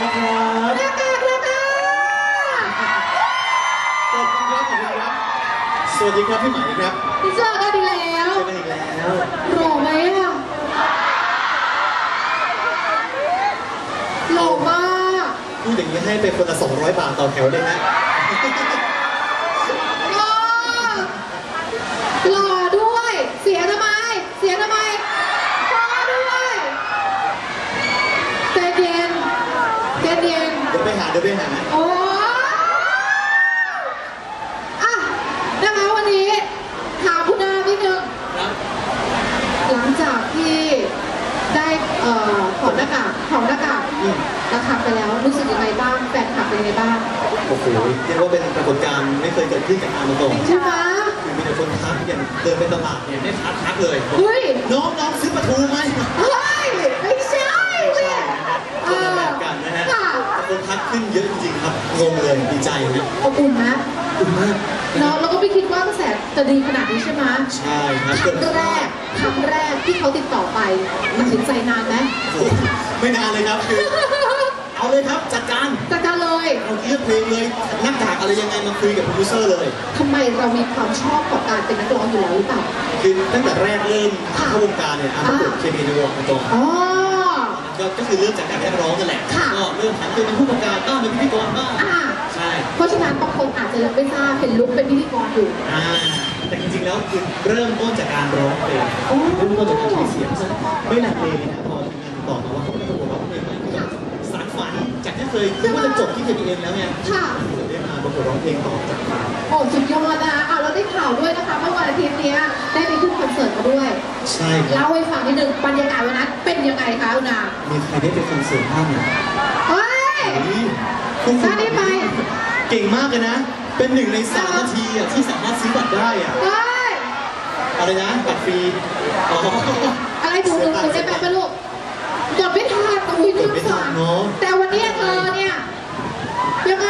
ครับขอบคุณนะครับขอบคุณครับขอบคุณครับ สวัสดีครับพี่หมายครับพี่เจอกันอีกแล้วเจอกันอีกแล้วหล่อไหมอะหล่อมากพูดอย่างนี้ให้ไปคนละ200 บาทต่อแถวเลยนะ หล่อหล่อด้วย เสียทำไม เสียทำไมหล่อด้วยใจเย็นใจเย็น เดี๋ยวไปหาเดี๋ยวไปหา โอ้อะนะคะวันนี้ถามคุณอานิดนึงครับหลังจากที่ได้เอ่อถอดหน้ากากถอดหน้ากากอืมนะครับไปแล้วรู้สึกยังไงบ้างแฟนคลับเป็นยังไงบ้างโอ้โหเรียกว่าเป็นปรากฏการณ์ไม่เคยเกิดขึ้นกับอามาก่อนใช่ไหมคือมีแต่คนทักอย่างเดินไปตลาดเนี่ยไม่ทักทักเลยบอกเฮ้ยน้องน้องซื้อปลาทูไหมเฮ้ยไม่ใช่ใช่เนี่ยนะฮ งๆครับงงเลยดีใจนะอบอุ่นนะขอบคุณมากเนาะแล้วก็ไม่คิดว่ากระแสจะดีขนาดนี้ใช่ไหมใช่ครับครั้งแรกครั้งแรกที่เขาติดต่อไปตัดสินใจนานไหมโอ้โหไม่นานเลยครับคือเอาเลยครับจัดการจัดการเลยเอาเลือกเพลงเลยหน้ากากอะไรยังไงมาคุยกับโปรดิวเซอร์เลย ทำไมเรามีความชอบกับการเป็นนักร้องอยู่แล้วหรือเปล่าคือตั้งแต่แรกเริ่มเข้าวงการเนี่ยอาประกวดเคมีในวงมาก่อนอ๋อ ก็ก็คือเริ่มจากการเป็นนักร้องนั่นแหละ ค่ะ ก็เริ่มหันตัวเป็นผู้ประกาศบ้างเป็นพิธีกรบ้างอ่าใช่ เพราะฉะนั้นบางคนอาจจะยังไม่ทราบเห็นลุกเป็นพิธีกรอยู่ อ่า แต่จริงๆแล้วคือเริ่มต้นจากการร้องเพลงโอ้ เริ่มต้นจากการใช้เสียงเพราะฉะนั้นไม่นานเลยนะพอทีมงานติดต่อมาว่าเขาจะประกวดร้องเพลงไหมก็สานฝันจากที่เคยคิดว่าจะจบที่ KPN แล้วเนี่ยค่ะ ได้มาประกวดร้องเพลงต่อจากฝัน โอ้สุดยอดนะคะ เอาเราได้ข่าวด้วยนะคะเมื่อวันอาทิตย์ทิตย์เนี้ยได้ไปขึ้นคอนเสิร์ตมาด้วยใช่ครับเล่าให้ฟังนิดนึงบรรยากาศวันนั้นเป็นยังไงคะคุณอามีใครได้ไปคอนเสิร์ตบ้างเนี่ยเฮ้ยพวกคุณถ้าได้ไปเก่งมากเลยนะ เป็นหนึ่งในสามนาทีอะที่สามารถซื้อบัตรได้อะเฮ้ยอะไรนะบัตรฟรีอ๋อ อะไรถูกถูกถูกได้ไปปะลูกกดไม่ทันอุ้ยกดไม่ทันเนอะ แต่วันเนี้ยเธอเนี่ยยังไง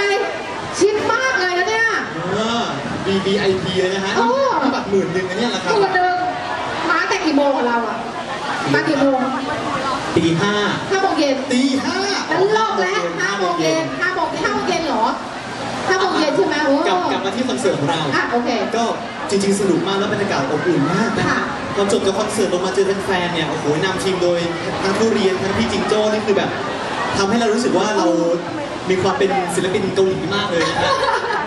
ชิดมากเลยนะเนี่ย เออ VVIP เลยนะฮะโอ้นี่บัตรหมื่นหนึ่งอันเนี้ยราคาตัวหนึ่งมาแต่กี่โมงของเราอะมากี่โมงตีห้าห้าโมงเย็นตีห้ามันโลกแล้วห้าโมงเย็นห้าโมงห้าโมงเย็นเหรอห้าโมงเย็นใช่ไหมโอ้กลับกลับมาที่คอนเสิร์ตของเรา อะโอเค ก็จริงๆสนุกมากแล้วบรรยากาศอบอุ่นมากนะค่ะตอนจบจากคอนเสิร์ตลงมาเจอแฟนๆเนี่ยโอ้โหนำทีมโดยทั้งผู้เรียนทั้งพี่จิงโจ้นี่คือแบบทำให้เรารู้สึกว่าเรามีความเป็นศิลปินเกาหลีมากเลยนะฮะ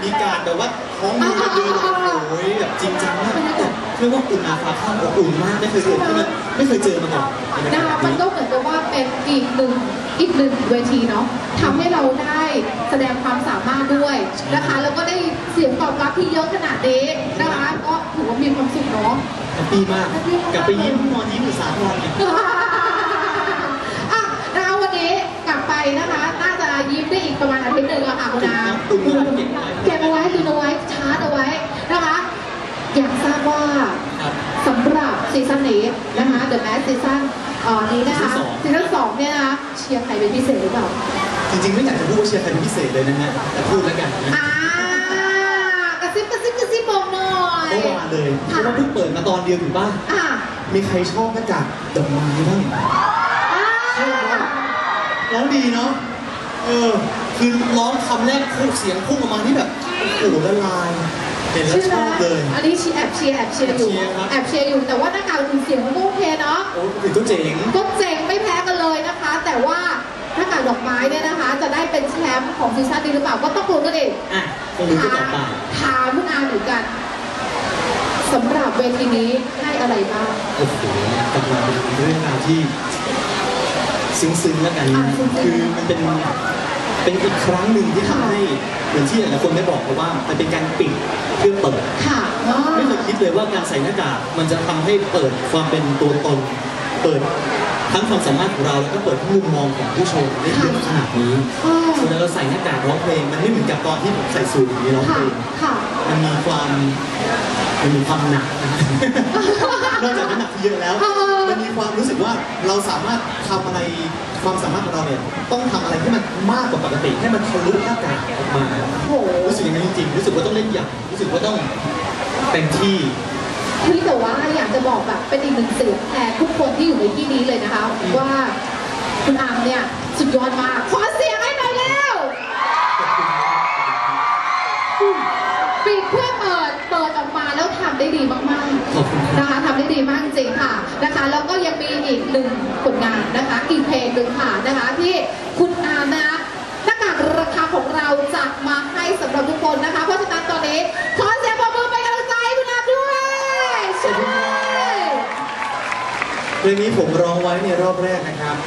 มีการแบบว่าท้องมือเดินโอ้โหแบบจริงจังมากแต่เรียกว่าอุ่นอาฟ้าข้างอบอุ่นมากไม่เคยเจอที่มันไม่เคยเจอมาก่อนนะคะมันก็เหมือนกับว่าเป็นอีกหนึ่งอีกหนึ่งเวทีเนาะทำให้เราได้แสดงความสามารถด้วยนะคะ แล้วก็ได้เสียงตอบรับที่เยอะขนาดนี้นะคะก็ถือว่ามีความสุขเนาะแฮปปี้มากกลับไปยิ้มนอนยิ้มอยู่สามวันเนี่ย อะนะคะวันนี้กลับไป นะคะ น่าจะยิ้มได้อีกประมาณอาทิตย์หนึ่งอะค่ะคุณอาเงินเก็บไว้เก็บเอาไว้ตุนเอาไว้ชาร์จเอาไว้นะคะ อยากทราบว่าสำหรับซีซั่นนี้นะคะ The Mask ซีซั่นอ่อนี้นะคะซีซั่นสองเนี่ยนะคะเชียร์ใครเป็นพิเศษหรือเปล่า จริงๆไม่อยากจะพูดว่าเชียร์ใครเป็นพิเศษเลยนะฮะแต่พูดแล้วกันนะอ่ากระซิบกระซิบกระซิบบอกหน่อยเมื่อวานเลยเพราะว่าเพิ่งเปิดมาตอนเดียวถูกป่ะอ่ามีใครชอบหน้ากากดอกไม้บ้างอ่า ร้องดีเนาะ เออ คือร้องคำแรกพูดเสียงพุ่งออกมาที่แบบโอ้โหละลายเห็นแล้วชอบเลยอันนี้เชียร์แอบเชียร์แอบเชียร์อยู่แอบเชียร์ครับแอบเชียร์อยู่แต่ว่าหน้ากากอื่นเสียงมันก็โอเคเนาะโอ้ถึงก็เจ๋งก็เจ๋งไม่แพ้กันเลยนะคะ แต่ว่าหน้ากากดอกไม้เนี่ยนะคะ จะได้เป็นแชมป์ของซีซั่นนี้หรือเปล่าก็ต้องรู้กันเองอะต้องรู้กันต่อไปถามคุณอาเหมือนกันสำหรับเวทีนี้ให้อะไรบ้างโอ้โหกำลังเป็นเรื่องราวที่ ซึ้งๆแล้วกันนะอะซึ้งๆคือมันเป็นเป็นอีกครั้งหนึ่งที่ทำให้เหมือนที่หลายๆคนได้บอกไปว่ามันเป็นการปิดเพื่อเปิดค่ะไม่เคยคิดเลยว่าการใส่หน้ากากมันจะทำให้เปิดความเป็นตัวตน เปิดทั้งความสามารถของเราแล้วก็เปิดทั้งมุมมองของผู้ชมได้เยอะขนาดนี้อ๋อเวลาเราใส่หน้ากากร้องเพลงมันไม่เหมือนกับตอนที่ผมใส่สูทอย่างนี้ร้องเพค่ะลงค่ะมันมีความมันมีความหนักนะนอกจากน้ำหนักที่เยอะแล้วเออมันมีความรู้สึกว่า เราสามารถทำอะไรความสามารถของเราเนี่ยต้องทำอะไรที่มันมากกว่าปกติ ให้มันทะลุหน้ากากออกมาโอ้โหรู้สึกอย่างนั้นจริงๆรู้สึกว่าต้องเล่นอย่างรู้สึกว่าต้องเต็มที่พี่แต่ว่าอยากจะบอกแบบเป็นอีกหนึ่งเสียงแทนทุกคนที่อยู่ในที่นี้เลยนะคะ ว่าคุณอาร์มเนี่ยสุดยอดมากขอเสียงให้หน่อยเำได้ดีมากขอบคุณครับๆนะคะทำได้ดีมากจริงๆค่ะนะคะ แล้วก็ยังมีอีกหนึ่งผลงานนะคะอีกเพลงหนึ่งค่ะนะคะ ที่คุณอาร์มนะคะหน้ากากราคาของเราจัดมาให้สำหรับทุกคนนะคะ เพราะฉะนั้นตอนนี้ขอเสียงปรบมือเป็นกำลังใจให้คุณอาร์มด้วยใช่เพลงนี้ผมร้องไว้ในรอบแรกนะครับ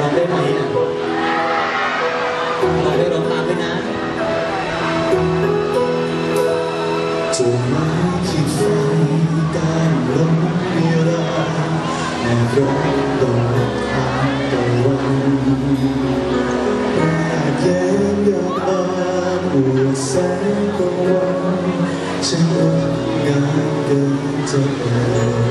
ร้องได้ไหมอะร้องได้ร้องตามด้วยนะ แสงตะวันฉันงดงามเกินจะเอ่ย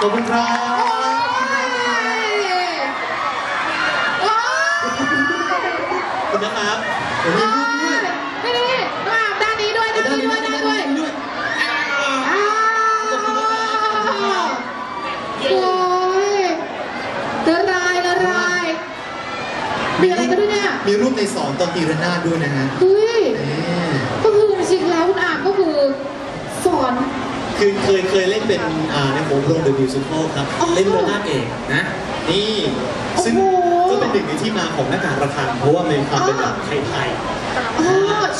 ขอบคุณครับขอบคุณนะครับเดี๋ยวมีรูปด้วยนี่มาด้านนี้ด้วยด้านนี้ด้วยด้านนี้ด้วยด้วยโอ้ยละลายละลายมีอะไรกันด้วยเนี่ย มีรูปในสอนตอนตีระนาดด้วยนะฮะ เฮ้ย นี่ ก็คือจริงๆแล้วคุณอามก็คือสอน คือเค ยเคยเล่นเป็นอ่าในโหมโรงเดอะมิวสิคลครับอ๋อ เล่นระนาดเอกนะ นี่ซึ่งโอ้โห ก็เป็นหนึ่งในที่มาของหน้ากากระคังเพราะว่ามีความเป็นแบบไทย อ๋อ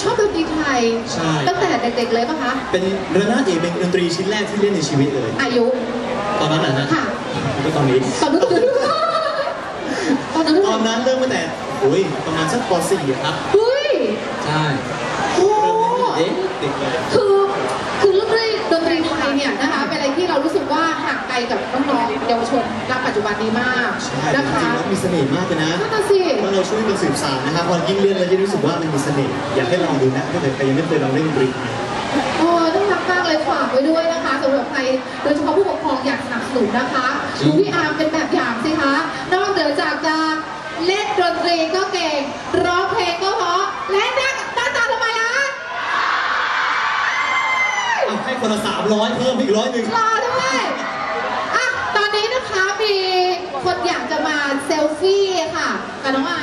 ชอบดนตรีไทยใช่ ตั้งแต่เด็กๆเลยปะคะๆเป็นระนาดเอกเป็นดนตรีชิ้นแรกที่เล่นในชีวิตเลย อายุ ตอนนั้นนะฮะค่ะ ก็ตอนนี้ ตอนนั้นตอนนั้นตอนนั้นเริ่มตั้งแต่โอ้ยประมาณสักป .4 อะครับ เฮ้ยใช่ โอ้ เด็กเด็กเลย คือ คือเรื่องดนตรีไทยเนี่ยนะคะเป็นอะไรที่เรารู้สึกว่าห่างไกลกับน้องๆเยาวชนณปัจจุบันนี้มากใช่นะจริคะงๆแล้วมีเสน่ห์มากเลยนะนั่นน่ะสิถ้าเราช่วยกันสืบสานนะครับพอยิ่งเล่นแล้วยิ่งรู้สึกว่ามันมีเสน่ห์อยากให้ลองดูนะถ้าเกิดใครยังไม่เคยลองเล่นดนตรีไทย โอ้น่ารักมากเลยฝากไว้ด้วยนะคะสำหรับใครโดยเฉพาะผู้ปกครองอยากสนับสนุนนะคะดูพี่อาร์มเป็นแบบอย่างสิคะนอกเหนือจากจะเล่นดนตรีก็เก่งร้องเพลงก็เพราะและหน้าหน้าตาทำไมอะ เอาให้ คนละสามร้อยเพิ่มอีกร้อยหนึ่งรอด้วยอะตอนนี้นะคะมีคนอยากจะมาเซลฟี่ค่ะกับน้องอา